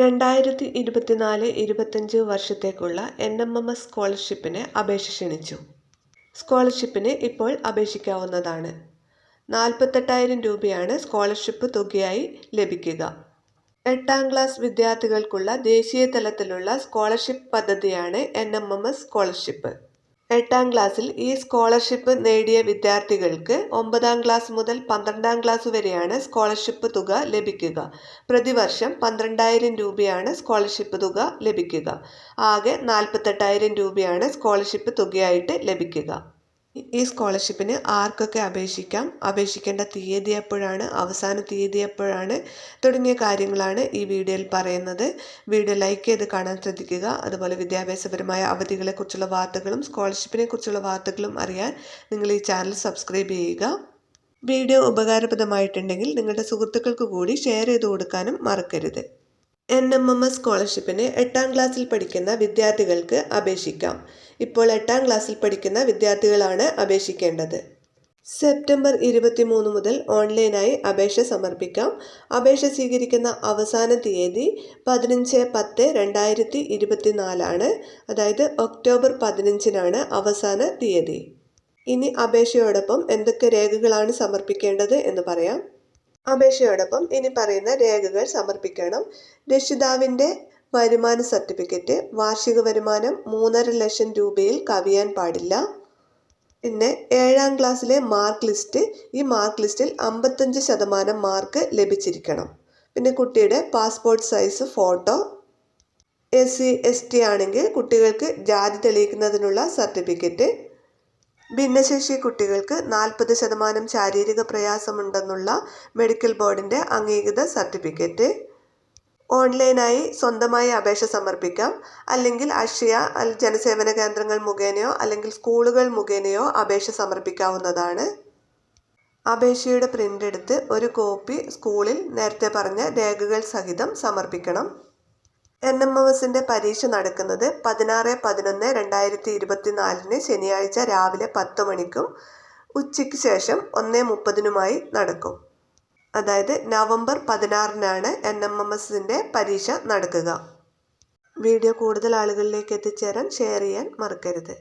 രണ്ടായിരത്തി ഇരുപത്തിനാല് ഇരുപത്തഞ്ച് വർഷത്തേക്കുള്ള എൻ എം എം എസ് സ്കോളർഷിപ്പിന് അപേക്ഷ ക്ഷണിച്ചു. സ്കോളർഷിപ്പിന് ഇപ്പോൾ അപേക്ഷിക്കാവുന്നതാണ്. നാൽപ്പത്തെട്ടായിരം രൂപയാണ് സ്കോളർഷിപ്പ് തുകയായി ലഭിക്കുക. എട്ടാം ക്ലാസ് വിദ്യാർത്ഥികൾക്കുള്ള ദേശീയ തലത്തിലുള്ള സ്കോളർഷിപ്പ് പദ്ധതിയാണ് N M M S scholarship. എട്ടാം ക്ലാസ്സിൽ ഈ സ്കോളർഷിപ്പ് നേടിയ വിദ്യാർത്ഥികൾക്ക് ഒമ്പതാം ക്ലാസ് മുതൽ പന്ത്രണ്ടാം ക്ലാസ് വരെയാണ് സ്കോളർഷിപ്പ് തുക ലഭിക്കുക. പ്രതിവർഷം പന്ത്രണ്ടായിരം രൂപയാണ് സ്കോളർഷിപ്പ് തുക ലഭിക്കുക. ആകെ നാൽപ്പത്തെട്ടായിരം രൂപയാണ് സ്കോളർഷിപ്പ് തുകയായിട്ട് ലഭിക്കുക. ഈ സ്കോളർഷിപ്പിന് ആർക്കൊക്കെ അപേക്ഷിക്കാം? അപേക്ഷിക്കേണ്ട തീയതി എപ്പോഴാണ്? അവസാന തീയതി എപ്പോഴാണ്? തുടങ്ങിയ കാര്യങ്ങളാണ് ഈ വീഡിയോയിൽ പറയുന്നത്. വീഡിയോ ലൈക്ക് ചെയ്ത് കാണാൻ ശ്രദ്ധിക്കുക. അതുപോലെ വിദ്യാഭ്യാസപരമായ അവധികളെക്കുറിച്ചുള്ള വാർത്തകളും സ്കോളർഷിപ്പിനെ കുറിച്ചുള്ള വാർത്തകളും അറിയാൻ നിങ്ങൾ ഈ ചാനൽ സബ്സ്ക്രൈബ് ചെയ്യുക. വീഡിയോ ഉപകാരപ്രദമായിട്ടുണ്ടെങ്കിൽ നിങ്ങളുടെ സുഹൃത്തുക്കൾക്ക് കൂടി ഷെയർ ചെയ്ത് കൊടുക്കാനും മറക്കരുത്. എൻ എം എം എസ് സ്കോളർഷിപ്പിന് എട്ടാം ക്ലാസ്സിൽ പഠിക്കുന്ന വിദ്യാർത്ഥികൾക്ക് അപേക്ഷിക്കാം. ഇപ്പോൾ എട്ടാം ക്ലാസ്സിൽ പഠിക്കുന്ന വിദ്യാർത്ഥികളാണ് അപേക്ഷിക്കേണ്ടത്. സെപ്റ്റംബർ ഇരുപത്തിമൂന്ന് മുതൽ ഓൺലൈനായി അപേക്ഷ സമർപ്പിക്കാം. അപേക്ഷ സ്വീകരിക്കുന്ന അവസാന തീയതി പതിനഞ്ച് പത്ത് രണ്ടായിരത്തി ഇരുപത്തിനാലാണ് അതായത് ഒക്ടോബർ പതിനഞ്ചിനാണ് അവസാന തീയതി. ഇനി അപേക്ഷയോടൊപ്പം എന്തൊക്കെ രേഖകളാണ് സമർപ്പിക്കേണ്ടത് എന്ന് പറയാം. അപേക്ഷയോടൊപ്പം ഇനി പറയുന്ന രേഖകൾ സമർപ്പിക്കണം. രക്ഷിതാവിന്റെ വരുമാന സർട്ടിഫിക്കറ്റ് വാർഷിക വരുമാനം മൂന്നര ലക്ഷം രൂപയിൽ കവിയാൻ പാടില്ല. പിന്നെ ഏഴാം ക്ലാസ്സിലെ മാർക്ക് ലിസ്റ്റ് ഈ മാർക്ക് ലിസ്റ്റിൽ അമ്പത്തഞ്ച് ശതമാനം മാർക്ക് ലഭിച്ചിരിക്കണം. പിന്നെ കുട്ടിയുടെ passport size photo S C S T ആണെങ്കിൽ കുട്ടികൾക്ക് ജാതി തെളിയിക്കുന്നതിനുള്ള സർട്ടിഫിക്കറ്റ് ഭിന്നശേഷി കുട്ടികൾക്ക് നാൽപ്പത് ശതമാനം ശാരീരിക പ്രയാസമുണ്ടെന്നുള്ള മെഡിക്കൽ ബോർഡിന്റെ അംഗീകൃത സർട്ടിഫിക്കറ്റ്. ഓൺലൈനായി സ്വന്തമായി അപേക്ഷ സമർപ്പിക്കാം. അല്ലെങ്കിൽ അക്ഷയ ജനസേവന കേന്ദ്രങ്ങൾ മുഖേനയോ അല്ലെങ്കിൽ സ്കൂളുകൾ മുഖേനയോ അപേക്ഷ സമർപ്പിക്കാവുന്നതാണ്. അപേക്ഷയുടെ പ്രിന്റ് എടുത്ത് ഒരു കോപ്പി സ്കൂളിൽ നേരത്തെ പറഞ്ഞ രേഖകൾ സഹിതം സമർപ്പിക്കണം. എൻ എം എം എസിന്റെ പരീക്ഷ നടക്കുന്നത് പതിനാറ് പതിനൊന്ന് രണ്ടായിരത്തി ഇരുപത്തിനാലിന് ശനിയാഴ്ച രാവിലെ പത്ത് മണിക്കും ഉച്ചയ്ക്ക് ശേഷം ഒന്ന് മുപ്പതിനുമായി നടക്കും. അതായത് നവംബർ പതിനാറിനാണ് എൻ എം എം എസിന്റെ പരീക്ഷ നടക്കുക. വീഡിയോ കൂടുതൽ ആളുകളിലേക്ക് എത്തിച്ചേരാൻ ഷെയർ ചെയ്യാൻ മറക്കരുത്.